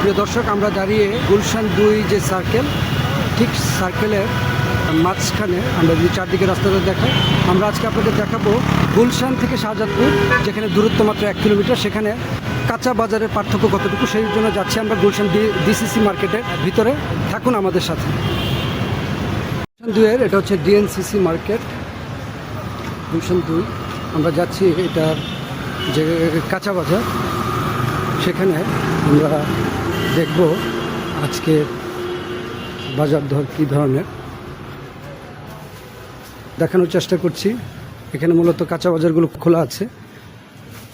প্রিয় দর্শক, আমরা দাঁড়িয়ে গুলশান দুই যে সার্কেল ঠিক সার্কেলের মাঝখানে আমরা যদি চারদিকে রাস্তাটা দেখাই, আমরা আজকে আপনাদের দেখাবো গুলশান থেকে শাহজাদপুর, যেখানে দূরত্ব মাত্র এক কিলোমিটার, সেখানে কাঁচা বাজারের পার্থক্য কতটুকু? সেই জন্য যাচ্ছি আমরা গুলশান ডিসিসি মার্কেটের ভিতরে। থাকুন আমাদের সাথে। গুলশান দুয়ের এটা হচ্ছে ডিএনসিসি মার্কেট। গুলশান দুই, আমরা যাচ্ছি এটার যে কাঁচা বাজার, সেখানে আমরা দেখব আজকে বাজার দর কী ধরনের। দেখানোর চেষ্টা করছি। এখানে মূলত কাঁচা বাজারগুলো খোলা আছে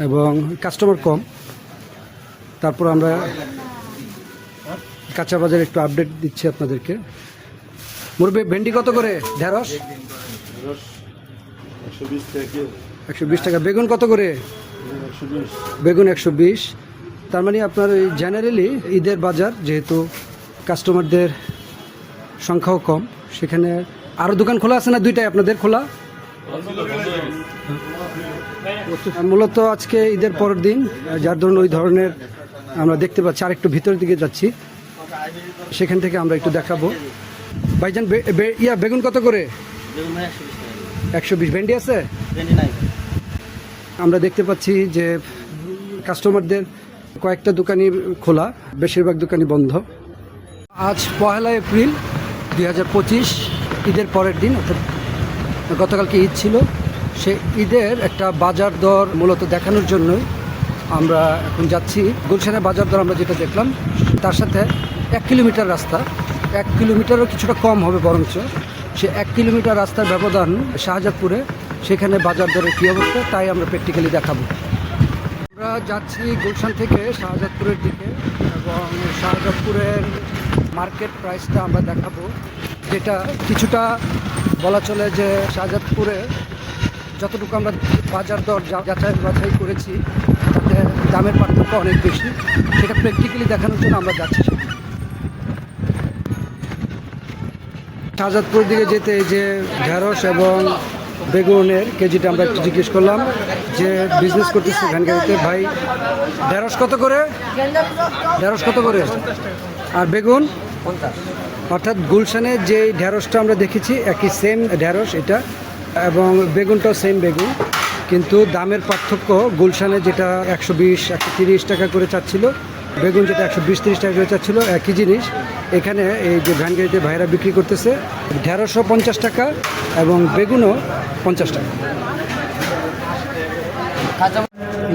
এবং কাস্টমার কম। তারপর আমরা কাঁচা বাজার একটু আপডেট দিচ্ছি আপনাদেরকে। মুরবে ভেন্ডি কত করে? ঢেঁড়স? একশো বিশ থেকে একশো বিশ টাকা। বেগুন কত করে? বেগুন একশো বিশ। তার মানে আপনার ওই জেনারেলি ঈদের বাজার যেহেতু কাস্টমারদের সংখ্যাও কম সেখানে আরও দোকান খোলা আছে না দুইটাই আপনাদের খোলা? মূলত আজকে ঈদের পরের দিন যার ধরুন ওই ধরনের আমরা দেখতে পাচ্ছি আর একটু ভিতরের দিকে যাচ্ছি। সেখান থেকে আমরা একটু দেখাবো। ভাইজান ইয়া বেগুন কত করে? একশো বিশ। ভেন্ডি আছে? আমরা দেখতে পাচ্ছি যে কাস্টমারদের কয়েকটা দোকানই খোলা, বেশিরভাগ দোকানই বন্ধ। আজ পহেলা এপ্রিল দুই হাজার পঁচিশ, ঈদের পরের দিন, অর্থাৎ গতকালকে ঈদ ছিল। সে ঈদের একটা বাজার দর মূলত দেখানোর জন্যই আমরা এখন যাচ্ছি। গুলশানের বাজার দর আমরা যেটা দেখলাম, তার সাথে এক কিলোমিটার রাস্তা। এক কিলোমিটারও কিছুটা কম হবে বরঞ্চ। সে এক কিলোমিটার রাস্তার ব্যবধান শাহজাদপুরে, সেখানে বাজার দরের কী অবস্থা, তাই আমরা প্র্যাকটিক্যালি দেখাবো। আমরা যাচ্ছি গুলশান থেকে শাহজাদপুরের দিকে এবং শাহজাদপুরের মার্কেট প্রাইসটা আমরা দেখাবো, যেটা কিছুটা বলা চলে যে শাহজাদপুরে যতটুকু আমরা বাজার দর যাচাই বাছাই করেছি, তাতে দামের পার্থক্য অনেক বেশি সেটা প্র্যাকটিক্যালি দেখানোর জন্য আমরা যাচ্ছি। শাহজাদপুর দিকে যেতে যে ঢেঁড়স এবং বেগুনের কেজিটা আমরা একটু জিজ্ঞেস করলাম যে বিজনেস করতেছি গাড়িতে ভাই, ঢেঁড়স কত করে? ঢেঁড়স কত করে? আর বেগুন? অর্থাৎ গুলশানে যে ঢেঁড়সটা আমরা দেখেছি, একই সেম ঢেঁড়স এটা, এবং বেগুনটাও সেম বেগুন, কিন্তু দামের পার্থক্য গুলশানে যেটা একশো বিশ, একশো তিরিশ টাকা করে চাচ্ছিল বেগুন যেটা একশো বিশ তিরিশ টাকা করে চাচ্ছিল একই জিনিস। এখানে এই যে ভ্যান গাড়িতে ভাইরা বিক্রি করতেছে ঢেড়শো পঞ্চাশ টাকা এবং বেগুনও পঞ্চাশ টাকা।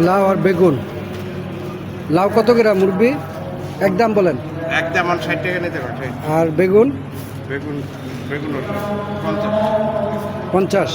লাউ আর বেগুন। লাউ কত গ্রাম মুরব্বি? একদম বলেন। একদম ষাট টাকা নিতে আর বেগুন? বেগুন বেগুন পঞ্চাশ। পঞ্চাশ।